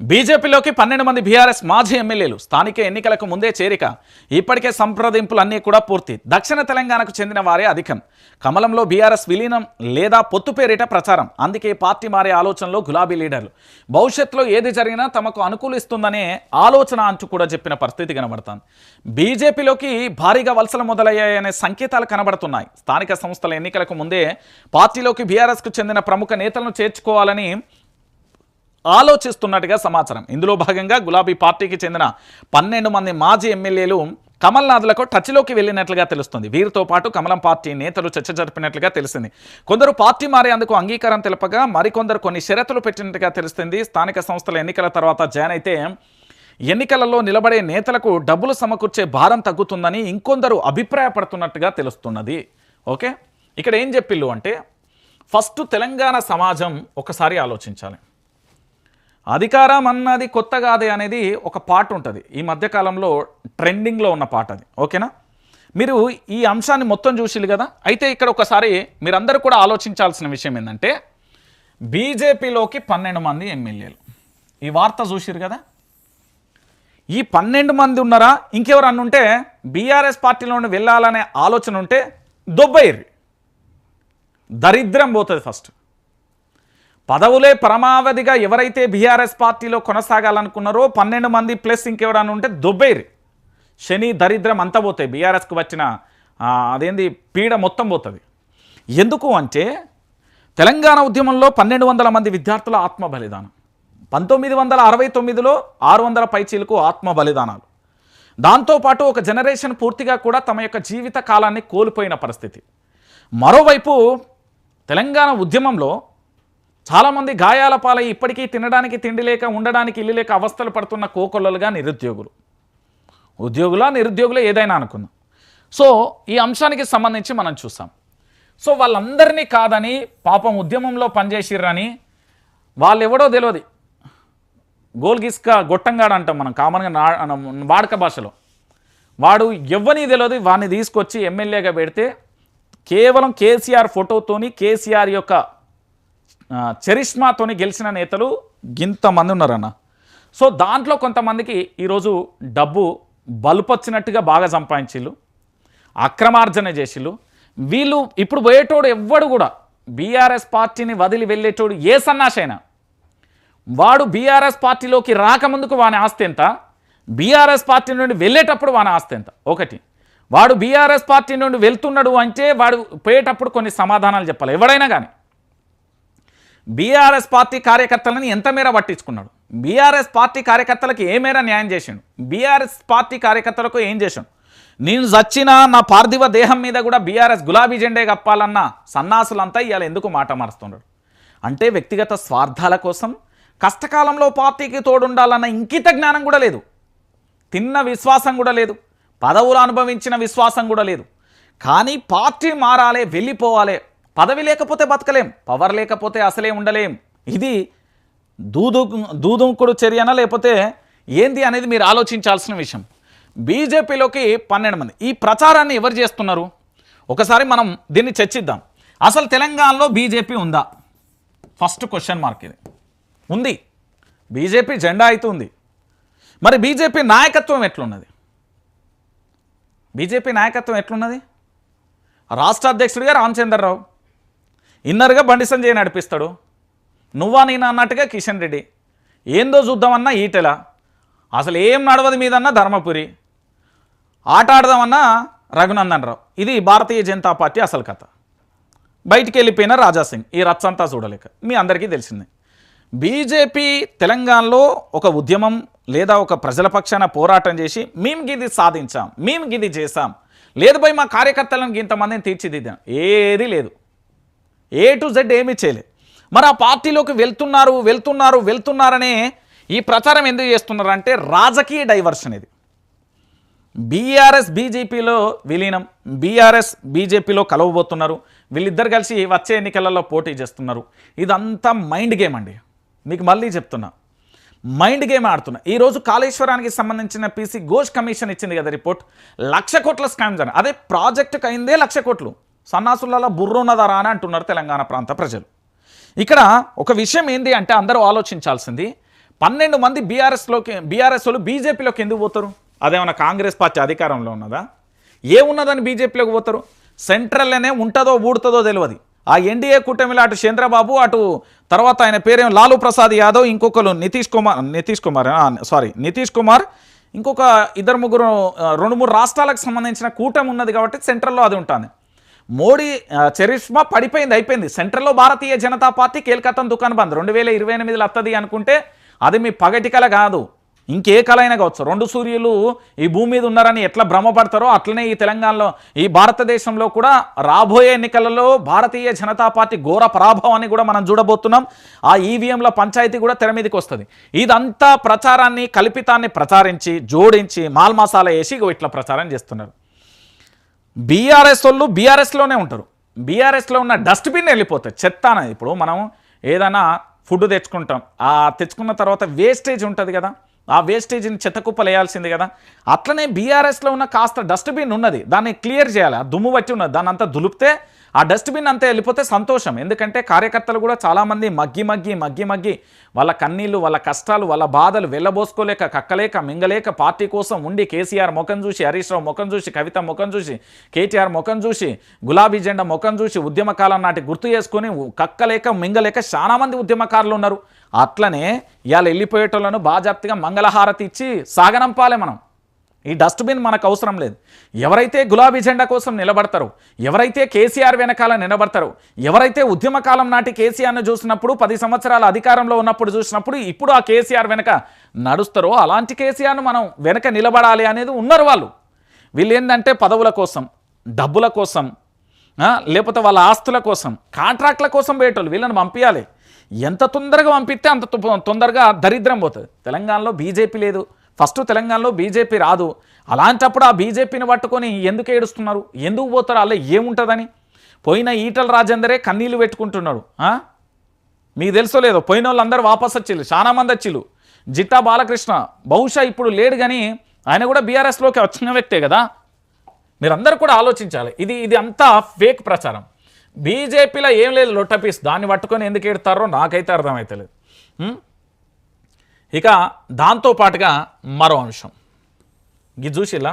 బీజేపీలోకి పన్నెండు మంది బీఆర్ఎస్ మాజీ ఎమ్మెల్యేలు స్థానిక ఎన్నికలకు ముందే చేరిక ఇప్పటికే సంప్రదింపులన్నీ కూడా పూర్తి. దక్షిణ తెలంగాణకు చెందిన వారే అధికం. కమలంలో బీఆర్ఎస్ విలీనం లేదా పొత్తు పేరిట ప్రచారం. అందుకే పార్టీ మారే ఆలోచనలో గులాబీ లీడర్లు. భవిష్యత్తులో ఏది జరిగినా తమకు అనుకూలిస్తుందనే ఆలోచన అంటూ కూడా చెప్పిన పరిస్థితి కనబడుతుంది. బీజేపీలోకి భారీగా వలసలు మొదలయ్యాయనే సంకేతాలు కనబడుతున్నాయి. స్థానిక సంస్థల ఎన్నికలకు ముందే పార్టీలోకి బీఆర్ఎస్కు చెందిన ప్రముఖ నేతలను చేర్చుకోవాలని ఆలోచిస్తున్నట్టుగా సమాచారం. ఇందులో భాగంగా గులాబీ పార్టీకి చెందిన పన్నెండు మంది మాజీ ఎమ్మెల్యేలు కమల్నాథ్లకు టచ్లోకి వెళ్ళినట్లుగా తెలుస్తుంది. వీరితో పాటు కమలం పార్టీ నేతలు చర్చ జరిపినట్లుగా తెలిసింది. కొందరు పార్టీ మారేందుకు అంగీకారం తెలపగా మరికొందరు కొన్ని షరతులు పెట్టినట్టుగా తెలుస్తుంది. స్థానిక సంస్థల ఎన్నికల తర్వాత జాయిన్ అయితే ఎన్నికలలో నిలబడే నేతలకు డబ్బులు సమకూర్చే భారం తగ్గుతుందని ఇంకొందరు అభిప్రాయపడుతున్నట్టుగా తెలుస్తున్నది. ఓకే? ఇక్కడ ఏం చెప్పిల్లు అంటే ఫస్ట్ తెలంగాణ సమాజం ఒకసారి ఆలోచించాలి. అధికారం అన్నది కొత్త కాదే అనేది ఒక పాట ఉంటుంది. ఈ మధ్యకాలంలో ట్రెండింగ్లో ఉన్న పాట అది. ఓకేనా? మీరు ఈ అంశాన్ని మొత్తం చూసిల్లు కదా? అయితే ఇక్కడ ఒకసారి మీరందరూ కూడా ఆలోచించాల్సిన విషయం ఏంటంటే బీజేపీలోకి పన్నెండు మంది ఎమ్మెల్యేలు. ఈ వార్త చూసిరు కదా? ఈ పన్నెండు మంది ఉన్నారా? ఇంకెవరు అన్నుంటే బీఆర్ఎస్ పార్టీలోని వెళ్ళాలనే ఆలోచన ఉంటే దొబ్బయ్యి దరిద్రం పోతుంది ఫస్ట్. పదవులే పరమావధిగా ఎవరైతే బీఆర్ఎస్ పార్టీలో కొనసాగాలనుకున్నారో పన్నెండు మంది ప్లస్ ఇంకెవరన్నా ఉంటే దొబ్బేరి. శని దరిద్రం అంతా పోతాయి. బీఆర్ఎస్కి వచ్చిన అదేంది పీడ మొత్తం పోతుంది. ఎందుకు అంటే తెలంగాణ ఉద్యమంలో పన్నెండు వందల మంది విద్యార్థుల ఆత్మ బలిదానం పంతొమ్మిది వందల అరవై తొమ్మిదిలో ఆరు వందల పైచీలకు ఆత్మ బలిదానాలు దాంతోపాటు ఒక జనరేషన్ పూర్తిగా కూడా తమ యొక్క జీవిత కాలాన్ని కోల్పోయిన పరిస్థితి. మరోవైపు తెలంగాణ ఉద్యమంలో చాలామంది గాయాల పాలై ఇప్పటికీ తినడానికి తిండి లేక ఉండడానికి ఇల్లు లేక అవస్థలు పడుతున్న కోకొల్లలుగా నిరుద్యోగులు. ఉద్యోగుల నిరుద్యోగులు ఏదైనా అనుకుందాం. సో ఈ అంశానికి సంబంధించి మనం చూసాం. సో వాళ్ళందరినీ కాదని పాపం ఉద్యమంలో పనిచేసిర్రని వాళ్ళు ఎవడో తెలియదు గోల్గిస్క గొట్టంగాడు అంటాం మనం కామన్గా నా వాడక భాషలో. వాడు ఎవ్వని తెలియదు వాడిని తీసుకొచ్చి ఎమ్మెల్యేగా పెడితే కేవలం కేసీఆర్ ఫోటోతోని కేసీఆర్ యొక్క చరిష్మాతోని గెలిచిన నేతలు ఇంతమంది ఉన్నారన్న. సో దాంట్లో కొంతమందికి ఈరోజు డబ్బు బలుపొచ్చినట్టుగా బాగా సంపాదించిళ్ళు అక్రమార్జన చేసిళ్ళు వీళ్ళు ఇప్పుడు పోయేటోడు ఎవ్వడు కూడా బీఆర్ఎస్ పార్టీని వదిలి వెళ్ళేటోడు ఏ సన్నాసైనా. వాడు బీఆర్ఎస్ పార్టీలోకి రాకముందుకు వాని ఆస్తి ఎంత? బీఆర్ఎస్ పార్టీ నుండి వెళ్ళేటప్పుడు వాని ఆస్తి ఎంత? ఒకటి. వాడు బీఆర్ఎస్ పార్టీ నుండి వెళ్తున్నాడు అంటే వాడు పోయేటప్పుడు కొన్ని సమాధానాలు చెప్పాలి. ఎవడైనా కానీ బీఆర్ఎస్ పార్టీ కార్యకర్తలని ఎంత మేర పట్టించుకున్నాడు? బీఆర్ఎస్ పార్టీ కార్యకర్తలకు ఏ మేర న్యాయం చేసిండు? బీఆర్ఎస్ పార్టీ కార్యకర్తలకు ఏం చేశాడు నేను చచ్చిన నా పార్థివ దేహం మీద కూడా బీఆర్ఎస్ గులాబీ జెండే కప్పాలన్న సన్నాసులంతా ఇవాళ ఎందుకు మాట మారుస్తున్నాడు అంటే వ్యక్తిగత స్వార్థాల కోసం కష్టకాలంలో పార్టీకి తోడుండాలన్న ఇంకిత జ్ఞానం కూడా లేదు. తిన్న విశ్వాసం కూడా లేదు. పదవులు అనుభవించిన విశ్వాసం కూడా లేదు. కానీ పార్టీ మారాలే వెళ్ళిపోవాలి పదవి లేకపోతే బతకలేం పవర్ లేకపోతే అసలే ఉండలేం. ఇది దూదు దూదుంకుడు చర్యనా లేకపోతే ఏంది అనేది మీరు ఆలోచించాల్సిన విషయం. బీజేపీలోకి పన్నెండు మంది. ఈ ప్రచారాన్ని ఎవరు చేస్తున్నారు? ఒకసారి మనం దీన్ని చర్చిద్దాం. అసలు తెలంగాణలో బీజేపీ ఉందా? ఫస్ట్ క్వశ్చన్ మార్క్ ఇది. ఉంది. బీజేపీ జెండా అయితే ఉంది. మరి బీజేపీ నాయకత్వం ఎట్లున్నది? బీజేపీ నాయకత్వం ఎట్లున్నది? రాష్ట్ర అధ్యక్షుడిగా రామచంద్రరావు. ఇన్నర్గా బండి సంజయ్ నడిపిస్తాడు. నువ్వా నేను అన్నట్టుగా కిషన్ రెడ్డి. ఏందో చూద్దామన్నా ఈటెల. అసలు ఏం నడవదు మీదన్నా ధర్మపురి. ఆట ఆడదామన్నా రఘునందన్ రావు ఇది భారతీయ జనతా పార్టీ అసలు కథ. బయటికి వెళ్ళిపోయిన రాజాసింగ్. ఈ రచ్చంతా చూడలేక. మీ అందరికీ తెలిసిందే. బీజేపీ తెలంగాణలో ఒక ఉద్యమం లేదా ఒక ప్రజల పక్షాన పోరాటం చేసి మేము గిది సాధించాం. మేము గిది చేసాం లేదు పోయి మా కార్యకర్తలను ఇంతమందిని తీర్చిదిద్దాం. ఏది లేదు. ఏ టు జెడ్ ఏమీ చేయలేదు మరి ఆ పార్టీలోకి వెళ్తున్నారు వెళ్తున్నారు వెళ్తున్నారనే ఈ ప్రచారం ఎందుకు చేస్తున్నారంటే రాజకీయ డైవర్షన్ ఇది. బీఆర్ఎస్ బీజేపీలో విలీనం బీఆర్ఎస్ బీజేపీలో కలవబోతున్నారు. వీళ్ళిద్దరు కలిసి వచ్చే ఎన్నికలలో పోటీ చేస్తున్నారు. ఇదంతా మైండ్ గేమ్ అండి. మీకు మళ్ళీ చెప్తున్నా. మైండ్ గేమ్ ఆడుతున్నా. ఈరోజు కాళేశ్వరానికి సంబంధించిన పీసీ ఘోష్ కమిషన్ ఇచ్చింది కదా రిపోర్ట్. లక్ష కోట్ల స్కామ్ జరిగింది అదే ప్రాజెక్టుకు అయిందే లక్ష కోట్లు. సన్నాసులలో బుర్రున్నదరా అని అంటున్నారు తెలంగాణ ప్రాంత ప్రజలు. ఇక్కడ ఒక విషయం ఏంది అంటే అందరూ ఆలోచించాల్సింది పన్నెండు మంది బీఆర్ఎస్లోకి బీఆర్ఎస్ వాళ్ళు బీజేపీలోకి ఎందుకు పోతారు? అదేమన్నా కాంగ్రెస్ పార్టీ అధికారంలో ఉన్నదా? ఏమున్నదని బీజేపీలోకి పోతారు? సెంట్రల్లోనే ఉంటుందో ఊడుతుందో తెలియదు ఆ ఎన్డీఏ కూటమిలో అటు చంద్రబాబు అటు తర్వాత ఆయన పేరేం లాలూ ప్రసాద్ యాదవ్ ఇంకొకరు నితీష్ కుమార్ నితీష్ కుమార్ సారీ నితీష్ కుమార్ ఇంకొక ఇద్దరు ముగ్గురు రెండు మూడు రాష్ట్రాలకు సంబంధించిన కూటమి ఉన్నది కాబట్టి సెంట్రల్లో అది ఉంటుంది. మోడీ చరిష్మా పడిపోయింది అయిపోయింది. సెంట్రల్లో భారతీయ జనతా పార్టీ కేల్కతం దుకాణ బంద్. రెండు వేల ఇరవై ఎనిమిదిలో వస్తుంది అనుకుంటే అది మీ పగటి కల కాదు. ఇంకే కళ అయినా కావచ్చు. రెండు సూర్యులు ఈ భూమి మీద ఉన్నారని ఎట్లా భ్రమపడతారో అట్లనే ఈ తెలంగాణలో ఈ భారతదేశంలో కూడా రాబోయే ఎన్నికలలో భారతీయ జనతా పార్టీ ఘోర పరాభవాన్ని కూడా మనం చూడబోతున్నాం. ఆ ఈవీఎంల పంచాయతీ కూడా తెర మీదకి వస్తుంది. ఇదంతా ప్రచారాన్ని కల్పితాన్ని ప్రచారించి జోడించి మాల్మసాల వేసి ఇట్లా ప్రచారం చేస్తున్నారు. బీఆర్ఎస్ వాళ్ళు బీఆర్ఎస్లోనే ఉంటారు. బీఆర్ఎస్లో ఉన్న డస్ట్బిన్ వెళ్ళిపోతుంది చెత్త అనేది ఇప్పుడు మనం ఏదైనా ఫుడ్ తెచ్చుకుంటాం. ఆ తెచ్చుకున్న తర్వాత వేస్టేజ్ ఉంటుంది కదా. ఆ వేస్టేజ్ని చెత్త వేయాల్సింది కదా. అట్లనే బీఆర్ఎస్లో ఉన్న కాస్త డస్ట్బిన్ ఉన్నది. దాన్ని క్లియర్ చేయాలి. ఆ దుమ్ము వచ్చి ఉన్నది. దాన్ని అంతా దులిపితే ఆ డస్ట్బిన్ అంతా వెళ్ళిపోతే సంతోషం. ఎందుకంటే కార్యకర్తలు కూడా చాలామంది మగ్గి మగ్గి మగ్గి మగ్గి వాళ్ళ కన్నీళ్ళు వాళ్ళ కష్టాలు వాళ్ళ బాధలు వెళ్ళబోసుకోలేక కక్కలేక మింగలేక పార్టీ కోసం ఉండి కేసీఆర్ ముఖం చూసి హరీష్ రావు ముఖం చూసి కవిత ముఖం చూసి కేటీఆర్ ముఖం చూసి గులాబీ జెండా ముఖం చూసి ఉద్యమకాలం నాటి గుర్తు చేసుకొని కక్కలేక మింగలేక చాలామంది ఉద్యమకారులు ఉన్నారు. అట్లనే ఇవాళ వెళ్ళిపోయేటోళ్ళను బాజాప్తిగా మంగళహారతి ఇచ్చి సాగనంపాలే మనం. ఈ డస్ట్బిన్ మనకు అవసరం లేదు. ఎవరైతే గులాబీ జెండా కోసం నిలబడతారో ఎవరైతే కేసీఆర్ వెనకాల నిలబడతారో ఎవరైతే ఉద్యమకాలం నాటి కేసీఆర్ను చూసినప్పుడు పది సంవత్సరాల అధికారంలో ఉన్నప్పుడు చూసినప్పుడు ఇప్పుడు ఆ కేసీఆర్ వెనక నడుస్తారో అలాంటి కేసీఆర్ను మనం వెనక నిలబడాలి అనేది ఉన్నారు వాళ్ళు. వీళ్ళు ఏంటంటే పదవుల కోసం డబ్బుల కోసం లేకపోతే వాళ్ళ ఆస్తుల కోసం కాంట్రాక్ట్ల కోసం పోయేటోళ్ళు వీళ్ళని పంపించాలి ఎంత తొందరగా పంపిస్తే అంత తొందరగా దరిద్రం పోతుంది. తెలంగాణలో బీజేపీ లేదు. ఫస్ట్ తెలంగాణలో బీజేపీ రాదు. అలాంటప్పుడు ఆ బీజేపీని పట్టుకొని ఎందుకు ఏడుస్తున్నారు? ఎందుకు పోతారు? అలా ఏముంటుందని? పోయిన ఈటల రాజేందరే కన్నీళ్ళు పెట్టుకుంటున్నాడు. మీకు తెలుసో లేదో? పోయిన వాళ్ళందరూ వాపస్ వచ్చిళ్ళు. చాలామంది వచ్చిళ్ళు. జిట్టా బాలకృష్ణ బహుశా ఇప్పుడు లేడు కానీ ఆయన కూడా బీఆర్ఎస్లోకి వచ్చిన వ్యక్తే కదా. మీరందరూ కూడా ఆలోచించాలి. ఇది ఇది అంతా ఫేక్ ప్రచారం. బీజేపీలో ఏం లేదు లొట్టపీస్. దాన్ని పట్టుకొని ఎందుకు ఏడుతారో నాకైతే అర్థమవుతలేదు ఇక దాంతో పాటుగా మరో అంశం. ఇది చూసిలా?